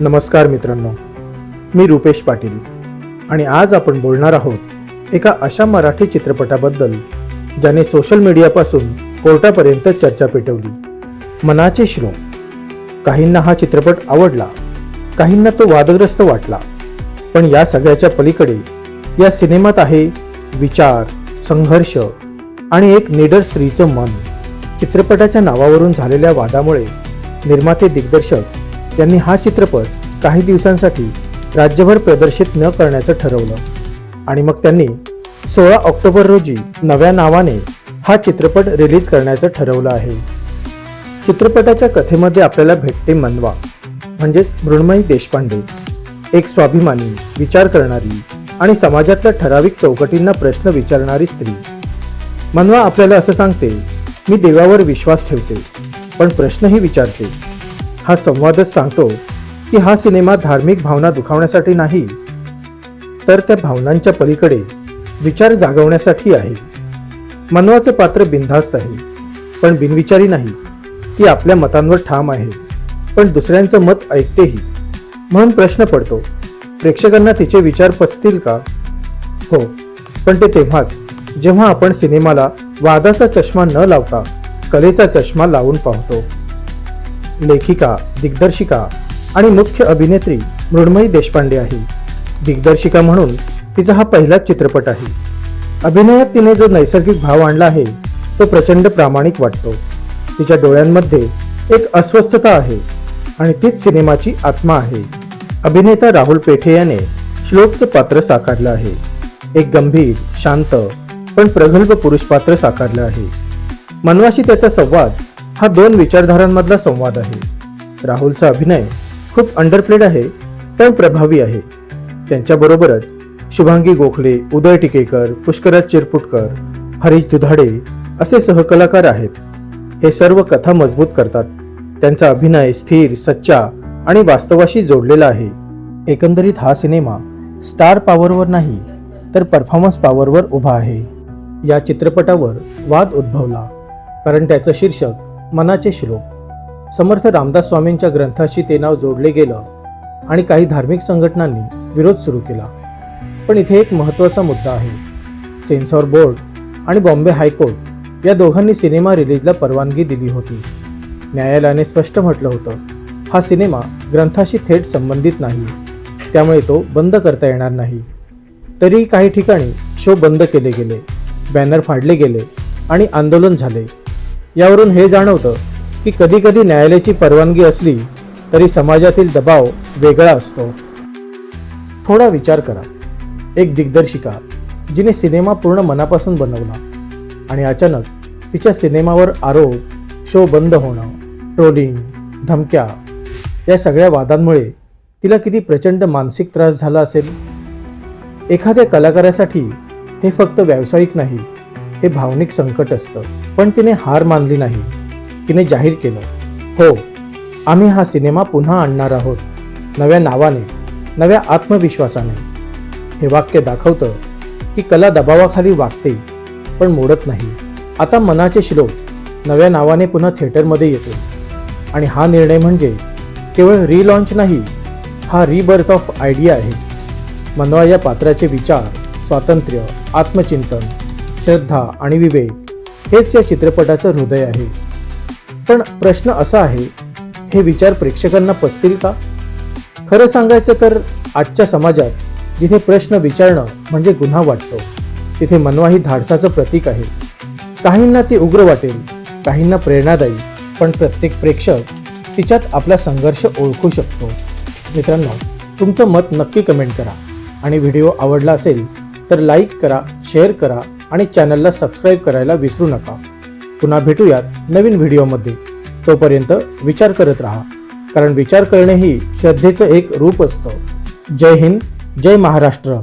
नमस्कार मित्रांनो मी रुपेश पाटील आणि आज आपण बोलणार आहोत एका अशा मराठी चित्रपटाबद्दल ज्याने सोशल मीडियापासून कोर्टापर्यंत चर्चा पेटवली. मनाचे श्लोक काहींना हा चित्रपट आवडला काहींना तो वादग्रस्त वाटला पण या सगळ्याच्या पलीकडे या सिनेमात आहे विचार संघर्ष आणि एक निडर स्त्रीचं मन. चित्रपटाच्या नावावरून झालेल्या वादामुळे निर्माते दिग्दर्शक यांनी हा चित्रपट काही दिवसांसाठी राज्यभर प्रदर्शित न करण्याचं ठरवलं. आणि मग त्यांनी सोळा ऑक्टोबर रोजी नव्या नावाने हा चित्रपट रिलीज करण्याचं ठरवलं आहे. चित्रपटाच्या कथेमध्ये आपल्याला भेटते मनवा म्हणजेच मृण्मयी देशपांडे. एक स्वाभिमानी विचार करणारी आणि समाजातल्या ठराविक चौकटींना प्रश्न विचारणारी स्त्री. मनवा आपल्याला असं सांगते मी देवावर विश्वास ठेवते पण प्रश्नही विचारते. हा संवादच सांगतो की हा सिनेमा धार्मिक भावना दुखावण्यासाठी नाही तर त्या भावनांच्या पलीकडे विचार जागवण्यासाठी आहे. मनवाचं पात्र बिनधास्त आहे पण बिनविचारी नाही. ती आपल्या मतांवर ठाम आहे पण दुसऱ्यांचं मत ऐकतेही. म्हणून प्रश्न पडतो प्रेक्षकांना तिचे विचार पचतील का? हो पण ते तेव्हाच जेव्हा आपण सिनेमाला वादाचा चष्मा न लावता कलेचा चष्मा लावून पाहतो. लेखिका दिग्दर्शिका आणि मुख्य अभिनेत्री मृण्मयी देशपांडे आहे. दिग्दर्शिका म्हणून तिचा हा पहिलाच चित्रपट आहे. अभिनयात तिने जो नैसर्गिक भाव आणला आहे तो प्रचंड प्रामाणिक वाटतो. तिच्या डोळ्यांमध्ये एक अस्वस्थता आहे आणि तीच सिनेमाची आत्मा आहे. अभिनेता राहुल पेठे याने श्लोकचं पात्र साकारलं आहे. एक गंभीर शांत पण प्रगल्भ पुरुष पात्र साकारलं आहे. मनवाशी त्याचा संवाद हा दोन विचारधारांमधला संवाद आहे. राहुलचा अभिनय खूप अंडरप्लेड आहे पण प्रभावी आहे. त्यांच्याबरोबरच शुभांगी गोखले उदय टिकेकर पुष्कराज चिरपुटकर हरीश दुधाडे असे सहकलाकार आहेत. हे सर्व कथा मजबूत करतात. त्यांचा अभिनय स्थिर सच्चा आणि वास्तवाशी जोडलेला आहे. एकंदरीत हा सिनेमा स्टार पॉवरवर नाही तर परफॉर्मन्स पॉवरवर उभा आहे. या चित्रपटावर वाद उद्भवला कारण त्याचं शीर्षक मनाचे श्लोक. समर्थ रामदास स्वामींच्या ग्रंथाशी ते नाव जोडले गेलं आणि काही धार्मिक संघटनांनी विरोध सुरू केला. पण इथे एक महत्त्वाचा मुद्दा आहे. सेन्सॉर बोर्ड आणि बॉम्बे हायकोर्ट या दोघांनी सिनेमा रिलीजला परवानगी दिली होती. न्यायालयाने स्पष्ट म्हटलं होतं हा सिनेमा ग्रंथाशी थेट संबंधित नाही. त्यामुळे तो बंद करता येणार नाही. तरी काही ठिकाणी शो बंद केले गेले बॅनर फाडले गेले आणि आंदोलन झाले. यावरून हे जाणवतं की कधीकधी न्यायालयाची परवानगी असली तरी समाजातील दबाव वेगळा असतो. थोडा विचार करा. एक दिग्दर्शिका जिने सिनेमा पूर्ण मनापासून बनवला आणि अचानक तिच्या सिनेमावर आरोप शो बंद होणं ट्रोलिंग धमक्या या सगळ्या वादांमुळे तिला किती प्रचंड मानसिक त्रास झाला असेल? एखाद्या कलाकारासाठी हे फक्त व्यावसायिक नाही हे भावनिक संकट असतं. पण तिने हार मानली नाही. तिने जाहीर केलं हो आम्ही हा सिनेमा पुन्हा आणणार आहोत. नव्या नावाने नव्या आत्मविश्वासाने. हे वाक्य दाखवतं की कला दबावाखाली वागते पण मोडत नाही. आता मनाचे श्लोक नव्या नावाने पुन्हा थिएटरमध्ये येतो. आणि हा निर्णय म्हणजे केवळ रिलॉन्च नाही हा रिबर्थ ऑफ आयडिया आहे. मनवा या पात्राचे विचार स्वातंत्र्य आत्मचिंतन श्रद्धा आणि विवेक हेच या चित्रपटाचं हृदय आहे. पण प्रश्न असा आहे हे विचार प्रेक्षकांना पसतील का? खरं सांगायचं तर आजच्या समाजात जिथे प्रश्न विचारणं म्हणजे गुन्हा वाटतो तिथे मनवा ही धाडसाचं प्रतीक आहे. काहींना ती उग्र वाटेल काहींना प्रेरणादायी पण प्रत्येक प्रेक्षक तिच्यात आपला संघर्ष ओळखू शकतो. मित्रांनो तुमचं मत नक्की कमेंट करा आणि व्हिडिओ आवडला असेल तर लाईक करा शेअर करा आणि चॅनलला सबस्क्राईब करायला विसरू नका. पुन्हा भेटूयात नवीन व्हिडिओमध्ये. तोपर्यंत विचार करत राहा. कारण विचार करणे ही श्रद्धेचं एक रूप असतं. जय हिंद जय महाराष्ट्र.